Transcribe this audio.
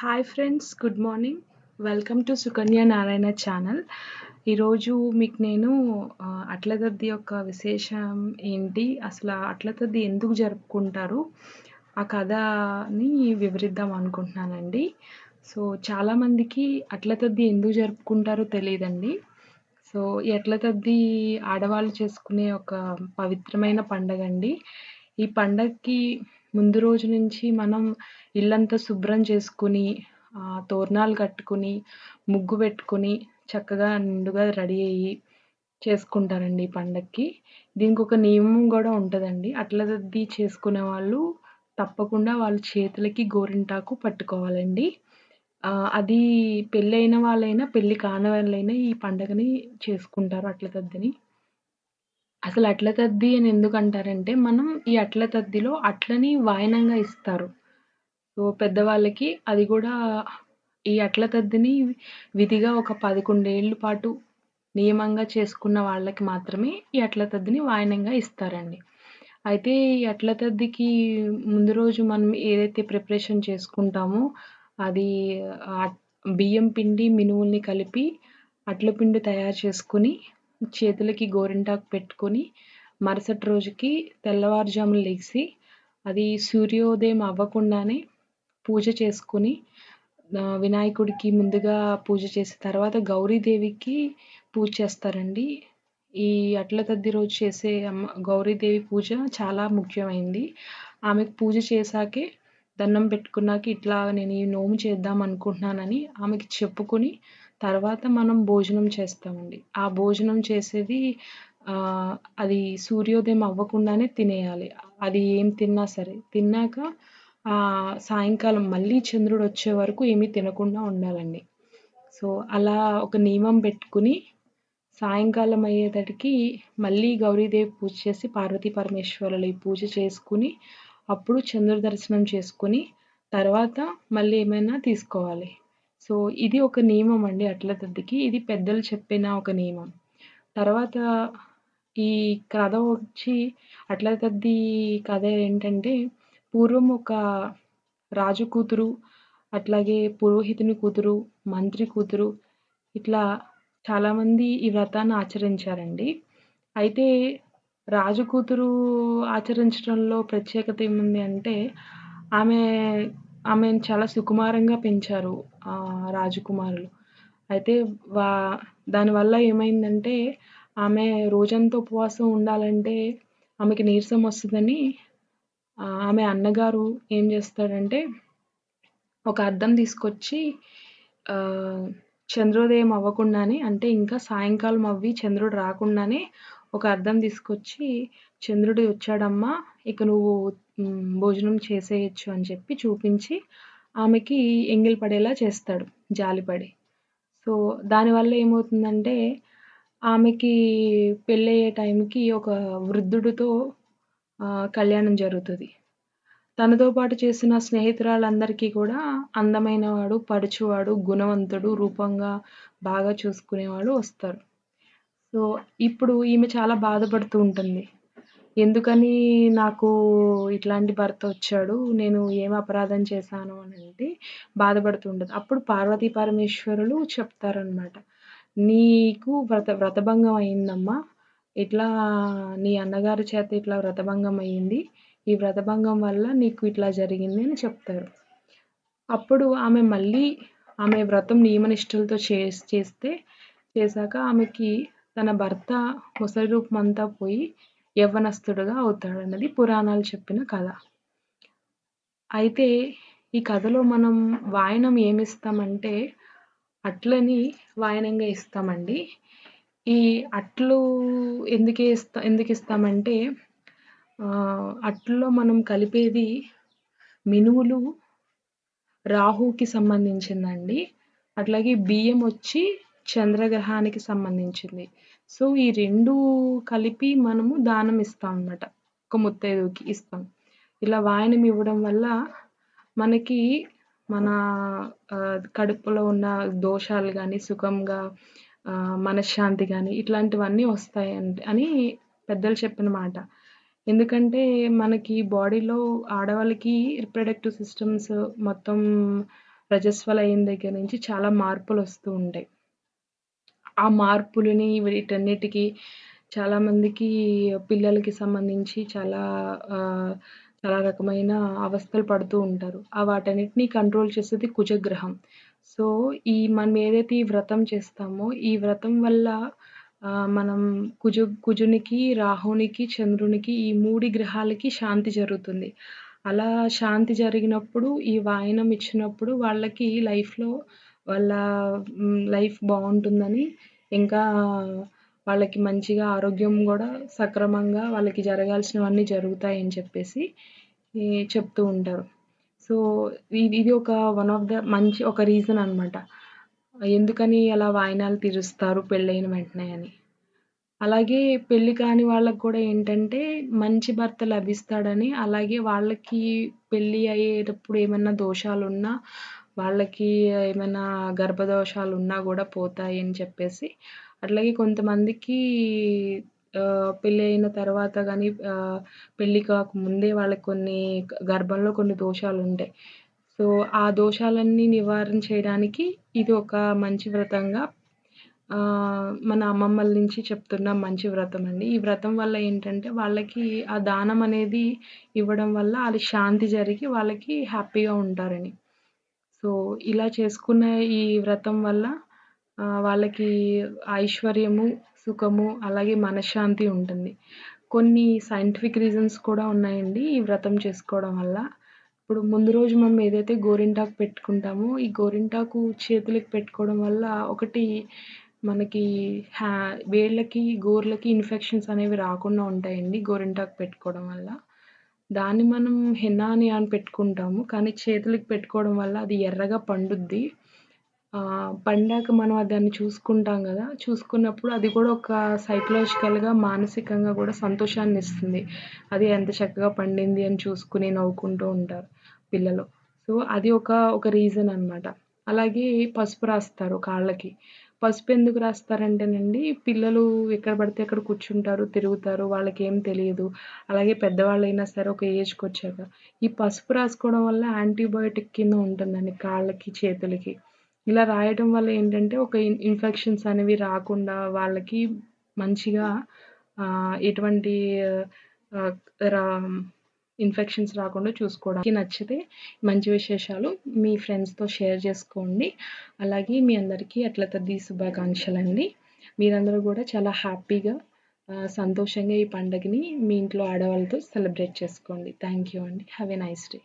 Hi friends good morning welcome to Sukanya Narayana channel ఈరోజు మీకు నేను అట్లతద్ది అట్ల తద్ది యొక్క విశేషం ఏంటి? అసలు అట్లతద్ది అట్ల తద్ది ఎందుకు జరుపుకుంటారు? ఆ కథని వివరిద్దాం అనుకుంటున్నానండి. సో చాలామందికి అట్ల తద్ది ఎందుకు జరుపుకుంటారో తెలియదండి. సో ఈ అట్ల తద్ది ఆడవాళ్ళు చేసుకునే ఒక పవిత్రమైన పండగ అండి. ఈ పండగకి ముందు రోజు నుంచి మనం ఇల్లంతా శుభ్రం చేసుకుని తోరణాలు కట్టుకుని ముగ్గు పెట్టుకుని చక్కగా నిండుగా రెడీ అయ్యి చేసుకుంటారండి ఈ పండగకి దీనికి ఒక నియమం కూడా ఉంటుందండి. అట్ల తద్ది చేసుకునే వాళ్ళు తప్పకుండా వాళ్ళ చేతులకి గోరింటాకు పట్టుకోవాలండి. అది పెళ్ళైన వాళ్ళైనా పెళ్ళి కాని వాళ్ళైనా ఈ పండగని చేసుకుంటారు అట్ల తద్దిని అసలు అట్ల తద్ది అని ఎందుకంటారంటే మనం ఈ అట్ల తద్దిలో అట్లని వాయనంగా ఇస్తారు. సో పెద్దవాళ్ళకి అది కూడా ఈ అట్ల తద్దిని విధిగా ఒక పదకొండేళ్ళు పాటు నియమంగా చేసుకున్న వాళ్ళకి మాత్రమే ఈ అట్ల తద్దిని వాయనంగా ఇస్తారండి. అయితే ఈ అట్ల తద్దికి ముందు రోజు మనం ఏదైతే ప్రిపరేషన్ చేసుకుంటామో అది ఆ బియ్యం పిండి మినుముల్ని కలిపి అట్ల పిండి తయారు చేసుకుని చేతులకి గోరింటాకు పెట్టుకొని మరుసటి రోజుకి తెల్లవారుజామున లేచి అది సూర్యోదయం అవ్వకుండానే పూజ చేసుకుని వినాయకుడికి ముందుగా పూజ చేసిన తర్వాత గౌరీదేవికి పూజ చేస్తారండి. ఈ అట్ల తద్ది రోజు చేసే అమ్మ గౌరీదేవి పూజ చాలా ముఖ్యమైంది. ఆమెకు పూజ చేశాకే దండం పెట్టుకున్నాక ఇట్లా నేను ఈ నోము చేద్దాం అనుకుంటున్నానని ఆమెకి చెప్పుకొని తర్వాత మనం భోజనం చేస్తామండి. ఆ భోజనం చేసేది అది సూర్యోదయం అవ్వకుండానే తినేయాలి. అది ఏం తిన్నా సరే. తిన్నాక సాయంకాలం మళ్ళీ చంద్రుడు వచ్చే వరకు ఏమీ తినకుండా ఉండాలండి. సో అలా ఒక నియమం పెట్టుకుని సాయంకాలం అయ్యేటటికి మళ్ళీ గౌరీదేవి పూజ చేసి పార్వతీ పరమేశ్వరుల ఈ పూజ చేసుకుని అప్పుడు చంద్ర దర్శనం చేసుకుని తర్వాత మళ్ళీ ఏమైనా తీసుకోవాలి. సో ఇది ఒక నియమం అండి అట్ల తద్దికి. ఇది పెద్దలు చెప్పిన ఒక నియమం. తర్వాత ఈ కథ వచ్చి అట్ల తద్ది కథ ఏంటంటే పూర్వం ఒక రాజు కూతురు అట్లాగే పురోహితుని కూతురు మంత్రి కూతురు ఇట్లా చాలామంది ఈ వ్రతాన్ని ఆచరించారండి. అయితే రాజు కూతురు ఆచరించడంలో ప్రత్యేకత ఏముంది అంటే ఆమె ఆమెను చాలా సుకుమారంగా పెంచారు ఆ రాజకుమారులు. అయితే వా దానివల్ల ఏమైందంటే ఆమె రోజంతా ఉపవాసం ఉండాలంటే ఆమెకి నీరసం వస్తుందని ఆమె అన్నగారు ఏం చేస్తాడంటే ఒక అద్దం తీసుకొచ్చి ఆ, చంద్రోదయం అవ్వకుండానే అంటే ఇంకా సాయంకాలం అవ్వి చంద్రుడు రాకుండానే ఒక అద్దం తీసుకొచ్చి చంద్రుడు వచ్చాడమ్మా ఇక నువ్వు భోజనం చేసేయచ్చు అని చెప్పి చూపించి ఆమెకి ఎంగిలి పడేలా చేస్తాడు జాలిపడి సో దానివల్ల ఏమవుతుందంటే ఆమెకి పెళ్ళయ్యే టైంకి ఒక వృద్ధుడితో కళ్యాణం జరుగుతుంది. తనతో పాటు చేసిన స్నేహితురాలందరికీ కూడా అందమైనవాడు పడుచువాడు గుణవంతుడు రూపంగా బాగా చూసుకునేవాడు వస్తారు. సో ఇప్పుడు ఈమె చాలా బాధపడుతూ ఉంటుంది. ఎందుకని నాకు ఇట్లాంటి భర్త వచ్చాడు నేను ఏం అపరాధం చేశాను అని అంటే బాధపడుతూ ఉంటుంది అప్పుడు పార్వతీ పరమేశ్వరులు చెప్తారనమాట నీకు వ్రత వ్రతభంగం అయిందమ్మా ఇట్లా నీ అన్నగారి చేత ఇట్లా వ్రతభంగం అయ్యింది ఈ వ్రతభంగం వల్ల నీకు ఇట్లా జరిగింది అని చెప్తారు. అప్పుడు ఆమె మళ్ళీ ఆమె వ్రతం నియమనిష్టలతో చే చేస్తే చేశాక ఆమెకి తన భర్త ముసలి రూపం అంతా పోయి యవ్వనస్తుడుగా అవుతాడు అన్నది పురాణాలు చెప్పిన కథ. అయితే ఈ కథలో మనం వాయనం ఏమిస్తామంటే అట్లని వాయనంగా ఇస్తామండి. ఈ అట్లు ఎందుకు ఇస్తా ఎందుకు ఇస్తామంటే ఆ, అట్లలో మనం కలిపేది మినువులు రాహుకి సంబంధించిందండి. అట్లాగే బియ్యం వచ్చి చంద్రగ్రహానికి సంబంధించింది. సో ఈ రెండు కలిపి మనము దానం ఇస్తాం అన్నమాట. ఒక ముత్తైదుకి ఇస్తాం. ఇలా వాయనం ఇవ్వడం వల్ల మనకి మన కడుపులో ఉన్న దోషాలు కానీ సుఖంగా మనశ్శాంతి కానీ ఇట్లాంటివన్నీ వస్తాయి అని పెద్దలు చెప్పిన మాట ఎందుకంటే మనకి బాడీలో ఆడవాళ్ళకి రిప్రొడక్టివ్ సిస్టమ్స్ మొత్తం రజస్వల అయిన దగ్గర నుంచి చాలా మార్పులు వస్తూ ఉంటాయి. ఆ మార్పులని వీటన్నిటికీ చాలామందికి పిల్లలకి సంబంధించి చాలా చాలా రకమైన అవస్థలు పడుతూ ఉంటారు. ఆ వాటన్నిటిని కంట్రోల్ చేసేది కుజగ్రహం. సో ఈ మనం ఏదైతే ఈ వ్రతం చేస్తామో ఈ వ్రతం వల్ల మనం కుజు కుజునికి రాహునికి చంద్రునికి ఈ మూడి గ్రహాలకి శాంతి జరుగుతుంది. అలా శాంతి జరిగినప్పుడు ఈ వాయనం ఇచ్చినప్పుడు వాళ్ళకి లైఫ్లో వాళ్ళ లైఫ్ బాగుంటుందని ఇంకా వాళ్ళకి మంచిగా ఆరోగ్యం కూడా సక్రమంగా వాళ్ళకి జరగాల్సినవన్నీ జరుగుతాయని చెప్పేసి చెప్తూ ఉంటారు. సో ఇది ఇది ఒక వన్ ఆఫ్ ద మంచి ఒక రీజన్ అనమాట ఎందుకని అలా వాయినాలు తీరుస్తారు పెళ్ళైన వెంటనే అని. అలాగే పెళ్ళి కాని వాళ్ళకు కూడా ఏంటంటే మంచి భర్త లభిస్తాడని అలాగే వాళ్ళకి పెళ్ళి అయ్యేటప్పుడు ఏమన్నా దోషాలున్నా వాళ్ళకి ఏమైనా గర్భదోషాలు ఉన్నా కూడా పోతాయి అని చెప్పేసి. అట్లాగే కొంతమందికి పెళ్ళి అయిన తర్వాత కానీ పెళ్ళి కాకముందే వాళ్ళకి కొన్ని గర్భంలో కొన్ని దోషాలు ఉంటాయి సో ఆ దోషాలన్నీ నివారణ చేయడానికి ఇది ఒక మంచి వ్రతంగా మన అమ్మమ్మల నుంచి చెప్తున్న మంచి వ్రతం అండి. ఈ వ్రతం వల్ల ఏంటంటే వాళ్ళకి ఆ దానం అనేది ఇవ్వడం వల్ల అది శాంతి జరిగి వాళ్ళకి హ్యాపీగా ఉంటారని. సో ఇలా చేసుకున్న ఈ వ్రతం వల్ల వాళ్ళకి ఐశ్వర్యము సుఖము అలాగే మనశ్శాంతి ఉంటుంది. కొన్ని సైంటిఫిక్ రీజన్స్ కూడా ఉన్నాయండి ఈ వ్రతం చేసుకోవడం వల్ల. ఇప్పుడు ముందు రోజు మనం ఏదైతే గోరింటాకు పెట్టుకుంటామో ఈ గోరింటాకు చేతులకు పెట్టుకోవడం వల్ల ఒకటి మనకి హ్యా వేళ్ళకి గోర్లకి ఇన్ఫెక్షన్స్ అనేవి రాకుండా ఉంటాయండి గోరింటాకు పెట్టుకోవడం వల్ల. దాన్ని మనం హెన్నా అని అని పెట్టుకుంటాము. కానీ చేతులకు పెట్టుకోవడం వల్ల అది ఎర్రగా పండుద్ది. పండాక మనం దాన్ని చూసుకుంటాం కదా. చూసుకున్నప్పుడు అది కూడా ఒక సైకలాజికల్గా మానసికంగా కూడా సంతోషాన్ని ఇస్తుంది. అది ఎంత చక్కగా పండింది అని చూసుకుని నవ్వుకుంటూ ఉంటారు పిల్లలు. సో అది ఒక ఒక రీజన్ అనమాట అలాగే పసుపు రాస్తారు కాళ్ళకి. పసుపు ఎందుకు రాస్తారంటేనండి పిల్లలు ఎక్కడ పడితే అక్కడ కూర్చుంటారు తిరుగుతారు వాళ్ళకి ఏం తెలియదు. అలాగే పెద్దవాళ్ళు అయినా సరే ఒక ఏజ్కి వచ్చాక. ఈ పసుపు రాసుకోవడం వల్ల యాంటీబయోటిక్ కింద ఉంటుందండి కాళ్ళకి చేతులకి. ఇలా రాయడం వల్ల ఏంటంటే ఒక ఇన్ఫెక్షన్స్ అనేవి రాకుండా వాళ్ళకి మంచిగా ఎటువంటి రా ఇన్ఫెక్షన్స్ రాకుండా చూసుకోవడానికి నచ్చితే మంచి విశేషాలు మీ ఫ్రెండ్స్తో షేర్ చేసుకోండి. అలాగే మీ అందరికీ అట్ల తద్ది శుభాకాంక్షలు అండి మీరందరూ కూడా చాలా హ్యాపీగా సంతోషంగా ఈ పండుగని మీ ఇంట్లో ఆడవాళ్ళతో సెలబ్రేట్ చేసుకోండి. థ్యాంక్ యూ అండి. Have a nice day